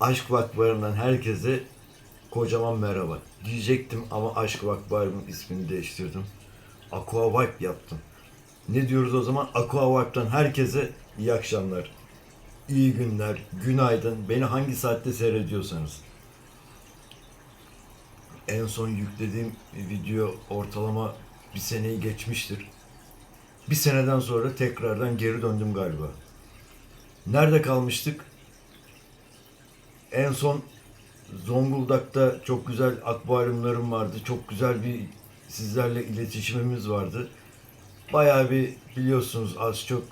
Aşk Vakbarı'ndan herkese kocaman merhaba. Diyecektim ama Aşk Vakbarı'nın ismini değiştirdim. Aqua Vibe yaptım. Ne diyoruz o zaman? Aqua Vibe'dan herkese iyi akşamlar. iyi günler, günaydın. Beni hangi saatte seyrediyorsanız. En son yüklediğim video ortalama bir seneyi geçmiştir. Bir seneden sonra tekrardan geri döndüm galiba. Nerede kalmıştık? En son Zonguldak'ta çok güzel akvaryumlarım vardı. Çok güzel bir sizlerle iletişimimiz vardı. Bayağı bir biliyorsunuz az çok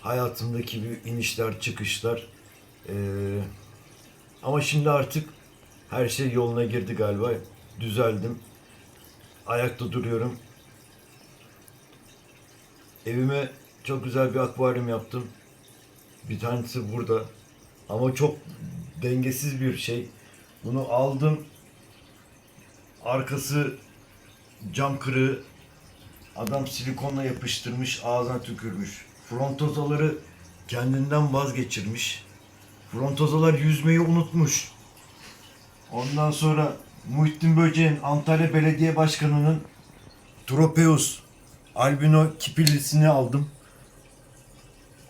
hayatımdaki bir inişler çıkışlar. Ee, ama şimdi artık her şey yoluna girdi galiba. Düzeldim. Ayakta duruyorum. Evime çok güzel bir akvaryum yaptım. Bir tanesi burada. Ama çok dengesiz bir şey. Bunu aldım. Arkası cam kırığı. Adam silikonla yapıştırmış, ağzına tükürmüş. Frontozaları kendinden vazgeçirmiş. Frontozalar yüzmeyi unutmuş. Ondan sonra Muhittin Böceğin Antalya Belediye Başkanı'nın Tropeus albino kipirlisini aldım.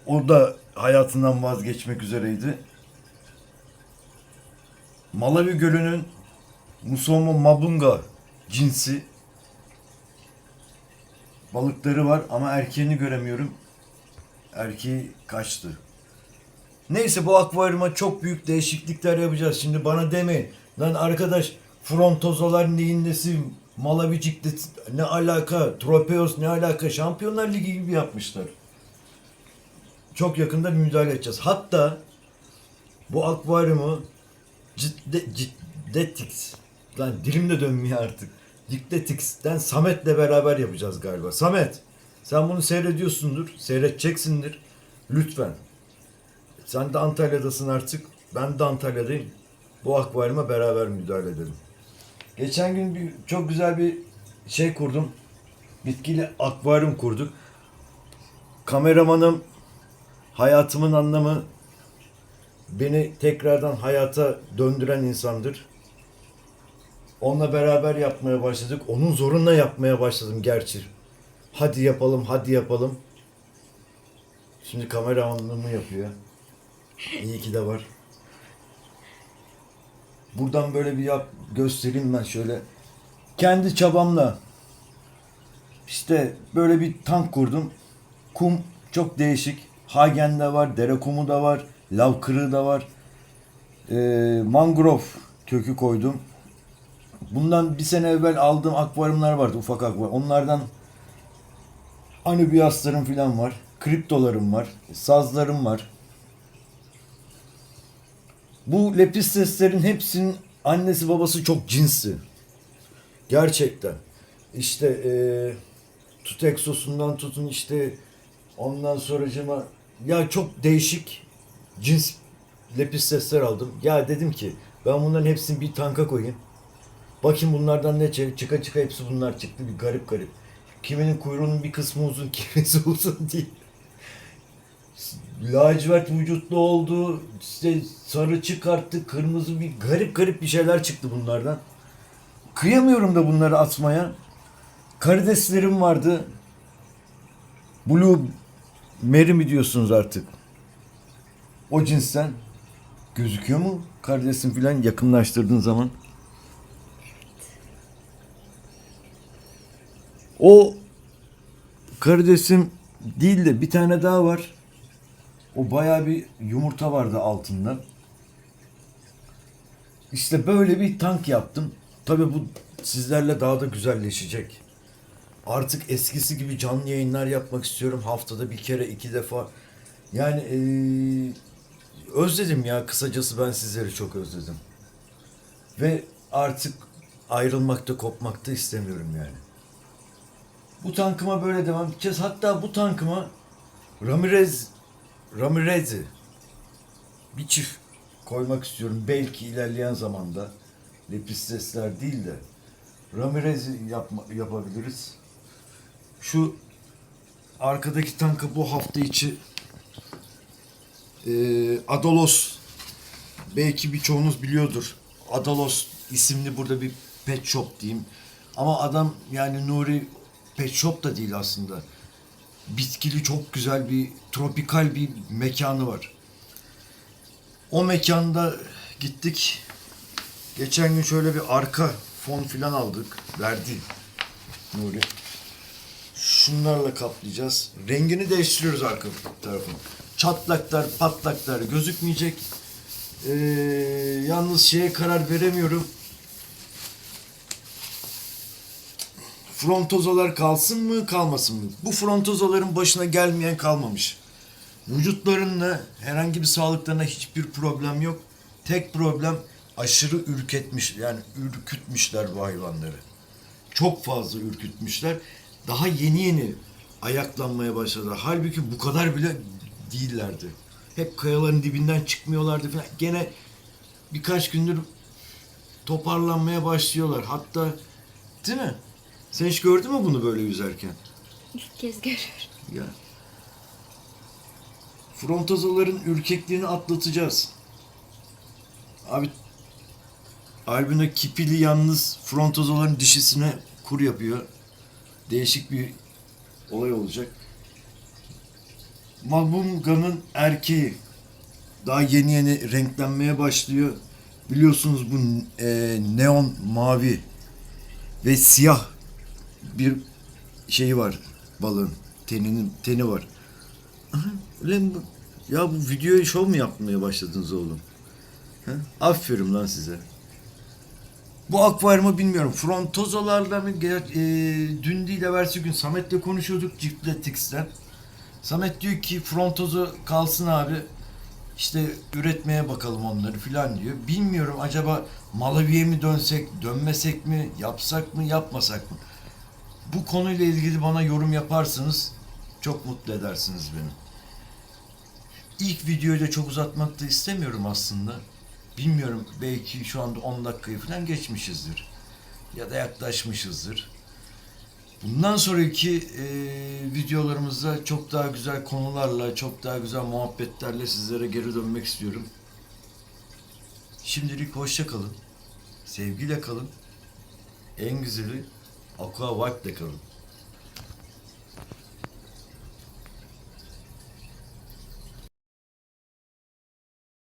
O da hayatından vazgeçmek üzereydi. Malawi Gölü'nün Musomo Mabunga cinsi balıkları var ama erkeğini göremiyorum. Erkeği kaçtı. Neyse bu akvaryuma çok büyük değişiklikler yapacağız. Şimdi bana demeyin. Lan arkadaş frontozalar neyin nesi, Malavicik de ne alaka, Tropeos ne alaka, Şampiyonlar Ligi gibi yapmışlar. Çok yakında müdahale edeceğiz. Hatta bu akvaryumu Cidde, Ciddetix, lan dilim de dönmüyor artık. Ciddetix'ten Samet'le beraber yapacağız galiba. Samet, sen bunu seyrediyorsundur, seyredeceksindir. Lütfen. Sen de Antalya'dasın artık. Ben de Antalya'dayım. Bu akvaryuma beraber müdahale edelim. Geçen gün bir, çok güzel bir şey kurdum. Bitkili akvaryum kurduk. Kameramanım hayatımın anlamı beni tekrardan hayata döndüren insandır. Onunla beraber yapmaya başladık. Onun zorunla yapmaya başladım gerçi. Hadi yapalım, hadi yapalım. Şimdi kameramanlığımı yapıyor. İyi ki de var. Buradan böyle bir yap göstereyim ben şöyle. Kendi çabamla işte böyle bir tank kurdum. Kum çok değişik. Hagen de var, dere kumu da var, lav kırığı da var. Ee, mangrove kökü koydum. Bundan bir sene evvel aldığım akvaryumlar vardı, ufak akvaryum. Onlardan anübiyaslarım falan var. Kriptolarım var. Sazlarım var. Bu lepisteslerin hepsinin annesi babası çok cinsli. Gerçekten. İşte eee Tutexos'undan tutun işte ondan sonracıma ya çok değişik cins lepistesler aldım. Ya dedim ki ben bunların hepsini bir tanka koyayım. Bakayım bunlardan ne çık çıka çıka hepsi bunlar çıktı bir garip garip. Kiminin kuyruğunun bir kısmı uzun, kimisi uzun değil. Lacivert vücutlu oldu, işte sarı çıkarttı, kırmızı bir garip garip bir şeyler çıktı bunlardan. Kıyamıyorum da bunları atmaya. Karideslerim vardı. Blue Mary mi diyorsunuz artık? O cinsten. Gözüküyor mu karidesin filan yakınlaştırdığın zaman? O karidesim değil de bir tane daha var. O bayağı bir yumurta vardı altında. İşte böyle bir tank yaptım. Tabii bu sizlerle daha da güzelleşecek. Artık eskisi gibi canlı yayınlar yapmak istiyorum. Haftada bir kere, iki defa. Yani eee, özledim ya. Kısacası ben sizleri çok özledim. Ve artık ayrılmakta, kopmakta istemiyorum yani. Bu tankıma böyle devam edeceğiz. Hatta bu tankıma Ramirez Ramirez'i bir çift koymak istiyorum. Belki ilerleyen zamanda Lepistesler değil de Ramirez'i yapma, yapabiliriz. Şu arkadaki tankı bu hafta içi e, Adolos belki birçoğunuz biliyordur. Adalos isimli burada bir pet shop diyeyim. Ama adam yani Nuri pet shop da değil aslında. Bitkili çok güzel bir tropikal bir mekanı var. O mekanda gittik. Geçen gün şöyle bir arka fon filan aldık. Verdi Nuri. Şunlarla kaplayacağız. Rengini değiştiriyoruz arka tarafını. Çatlaklar, patlaklar gözükmeyecek. Ee, yalnız şeye karar veremiyorum. Frontozalar kalsın mı kalmasın mı? Bu frontozaların başına gelmeyen kalmamış. Vücutlarında herhangi bir sağlıklarına hiçbir problem yok. Tek problem aşırı ürketmiş yani ürkütmüşler bu hayvanları. Çok fazla ürkütmüşler. Daha yeni yeni ayaklanmaya başladılar. Halbuki bu kadar bile değillerdi. Hep kayaların dibinden çıkmıyorlardı falan. Gene birkaç gündür toparlanmaya başlıyorlar. Hatta değil mi? Sen hiç gördün mü bunu böyle yüzerken? İlk kez görüyorum. Ya. Frontozaların ürkekliğini atlatacağız. Abi albüne kipili yalnız frontozaların dişisine kur yapıyor. Değişik bir olay olacak. Mabunga'nın erkeği daha yeni yeni renklenmeye başlıyor. Biliyorsunuz bu e, neon mavi ve siyah bir şeyi var balığın. Teninin teni var. Ulan bu, ya bu videoyu şov mu yapmaya başladınız oğlum? Ha? Aferin lan size. Bu akvaryumu bilmiyorum. Frontozalarla mı? E, dün değil evvelsi gün Samet'le konuşuyorduk Cipletix'ten. Samet diyor ki frontoza kalsın abi. İşte üretmeye bakalım onları filan diyor. Bilmiyorum acaba Malawi'ye mi dönsek, dönmesek mi, yapsak mı, yapmasak mı? Bu konuyla ilgili bana yorum yaparsanız çok mutlu edersiniz beni. İlk videoyu da çok uzatmak da istemiyorum aslında. Bilmiyorum belki şu anda 10 dakikayı falan geçmişizdir. Ya da yaklaşmışızdır. Bundan sonraki e, videolarımızda çok daha güzel konularla, çok daha güzel muhabbetlerle sizlere geri dönmek istiyorum. Şimdilik hoşça kalın. Sevgiyle kalın. En güzeli Aqua Vibe'de kalın.